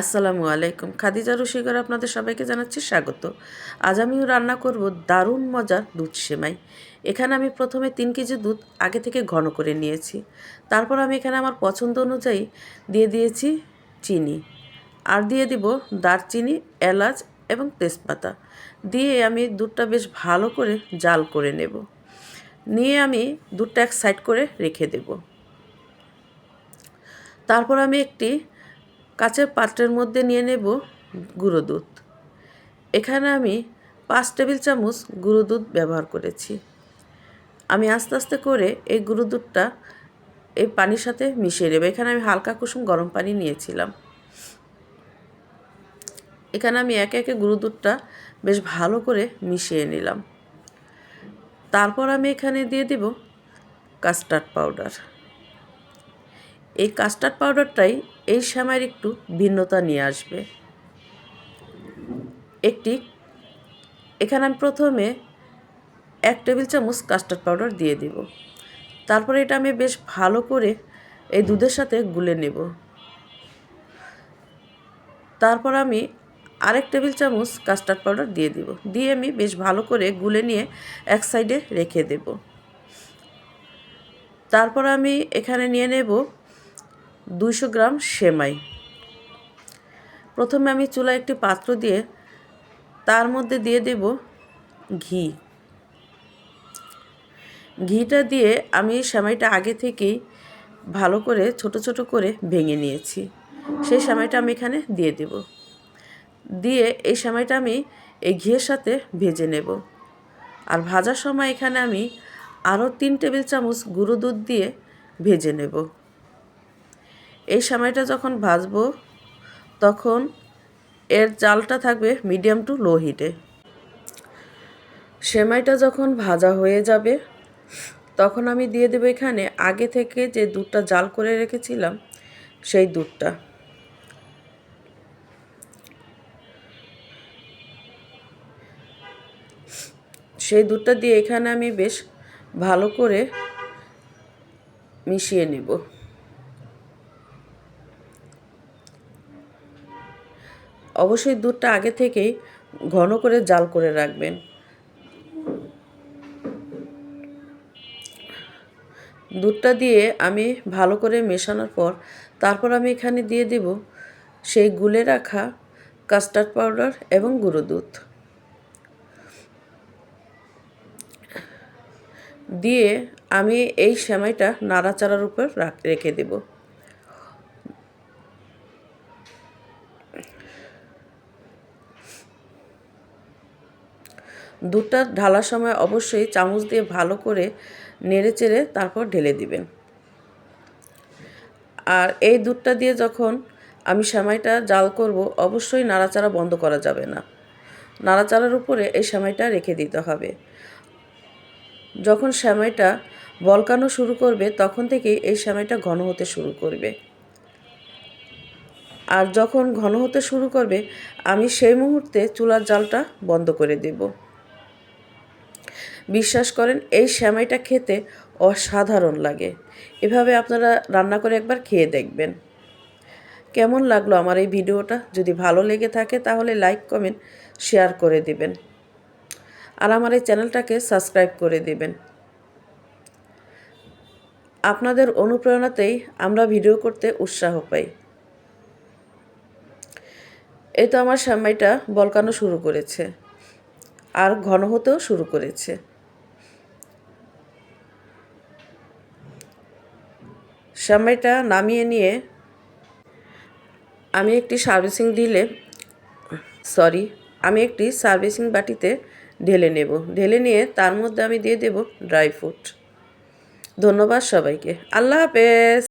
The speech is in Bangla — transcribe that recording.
আসসালামু আলাইকুম। খাদিজা রসিকর আপনাদের সবাইকে জানাচ্ছি স্বাগত। আজ আমি রান্না করব দারুণ মজার দুধ সেমাই। এখানে আমি প্রথমে তিন কেজি দুধ আগে থেকে ঘন করে নিয়েছি। তারপর আমি এখানে আমার পছন্দ অনুযায়ী দিয়ে দিয়েছি চিনি। আর দিয়ে দিব দারচিনি, এলাচ এবং তেজপাতা। দিয়ে আমি দুধটা বেশ ভালো করে জাল করে নেব। নিয়ে আমি দুধটা এক সাইড করে রেখে দেব। তারপর আমি একটি কাচের পাত্রের মধ্যে নিয়ে নেব গুঁড়ো দুধ। এখানে আমি পাঁচ টেবিল চামচ গুঁড়ো দুধ ব্যবহার করেছি। আমি আস্তে আস্তে করে এই গুঁড়ো দুধটা এই পানির সাথে মিশিয়ে নেব। এখানে আমি হালকা কুসুম গরম পানি নিয়েছিলাম। এখানে আমি একে একে গুঁড়ো দুধটা বেশ ভালো করে মিশিয়ে নিলাম। তারপর আমি এখানে দিয়ে দিব কাস্টার্ড পাউডার। এই কাস্টার্ড পাউডারটাই এই সময়ের একটু ভিন্নতা নিয়ে আসবে। একটি, এখানে আমি প্রথমে এক টেবিল চামচ কাস্টার্ড পাউডার দিয়ে দিব। তারপরে এটা আমি বেশ ভালো করে এই দুধের সাথে গুলে নেব। তারপর আমি আরেক টেবিল চামচ কাস্টার্ড পাউডার দিয়ে দিব। দিয়ে আমি বেশ ভালো করে গুলে নিয়ে এক সাইডে রেখে দেব। তারপর আমি এখানে নিয়ে নেব দুইশো গ্রাম সেমাই। প্রথমে আমি চুলায় একটি পাত্র দিয়ে তার মধ্যে দিয়ে দেব ঘি। ঘিটা দিয়ে আমি সেমাইটা আগে থেকেই ভালো করে ছোট ছোট করে ভেঙে নিয়েছি। সেই সেমাইটা আমি এখানে দিয়ে দেব। দিয়ে এই সেমাইটা আমি এই ঘিয়ের সাথে ভেজে নেব। আর ভাজার সময় এখানে আমি আরও তিন টেবিল চামচ গুঁড়ো দুধ দিয়ে ভেজে নেব। এই সময়টা যখন ভাজবো, তখন এর জালটা থাকবে মিডিয়াম টু লো হিটে। সেমাইটা যখন ভাজা হয়ে যাবে, তখন আমি দিয়ে দেবো এখানে আগে থেকে যে দুধটা জাল করে রেখেছিলাম, সেই দুধটা। সেই দুধটা দিয়ে এখানে আমি বেশ ভালো করে মিশিয়ে নেব। অবশ্যই দুধটা আগে থেকেই ঘন করে জাল করে রাখবেন। দুধটা দিয়ে আমি ভালো করে মেশানোর পর তারপর আমি এখানে দিয়ে দেব সেই গুলে রাখা কাস্টার্ড পাউডার এবং গুঁড়ো দুধ। দিয়ে আমি এই সেমাইটা নাড়াচাড়ার উপর রেখে দেবো। দুধটা ঢালার সময় অবশ্যই চামচ দিয়ে ভালো করে নেড়ে চেড়ে তারপর ঢেলে দিবেন। আর এই দুধটা দিয়ে যখন আমি সেমাইটা জাল করব, অবশ্যই নাড়াচাড়া বন্ধ করা যাবে না। নাড়াচাড়ার উপরে এই সেমাইটা রেখে দিতে হবে। যখন সেমাইটা বলকানো শুরু করবে, তখন থেকেই এই সেমাইটা ঘন হতে শুরু করবে। আর যখন ঘন হতে শুরু করবে, আমি সেই মুহূর্তে চুলার জালটা বন্ধ করে দেবো। বিশ্বাস করেন, এই শ্যামাইটা খেতে অসাধারণ লাগে। এভাবে আপনারা রান্না করে একবার খেয়ে দেখবেন। কেমন লাগল আমার এই ভিডিওটা? যদি ভালো লেগে থাকে তাহলে লাইক, কমেন্ট, শেয়ার করে দিবেন। আর আমার এই চ্যানেলটাকে সাবস্ক্রাইব করে দিবেন। আপনাদের অনুপ্রেরণাতেই আমরা ভিডিও করতে উৎসাহ পাই। এই তো আমার শ্যামাইটা বলকানো শুরু করেছে। আর ঘন হতেও শুরু করেছে। সময়টা নামিয়ে নিয়ে আমি একটি সার্ভিসিং দিলে, সরি, আমি একটি সার্ভিসিং বাটিতে ঢেলে নেব। ঢেলে নিয়ে তার মধ্যে আমি দিয়ে দেব ড্রাই ফ্রুট। ধন্যবাদ সবাইকে। আল্লাহ হাফেজ।